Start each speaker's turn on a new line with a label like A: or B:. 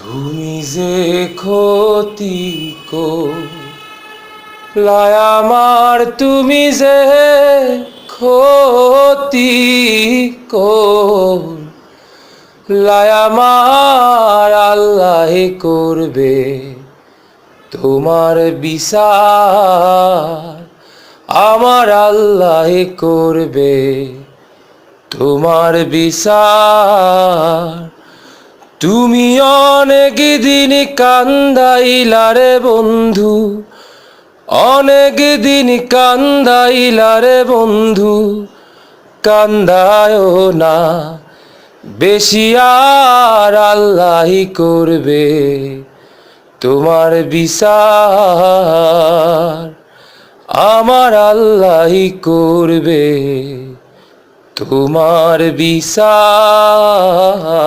A: তুমি যে ক্ষতি আমার তুমি যে ক্ষতি আমার আল্লাহ করবে তোমার বিচার, আমার আল্লাহ করবে তোমার বিচার। তুমি অনেক দিন কান্দাইলারে বন্ধু। অনেক দিন কান্দাইলারে বন্ধু। কান্দায় না, বেশি আর আল্লাহি করবে তোমার বিচার। আমার আল্লাহি করবে তোমার বিচার।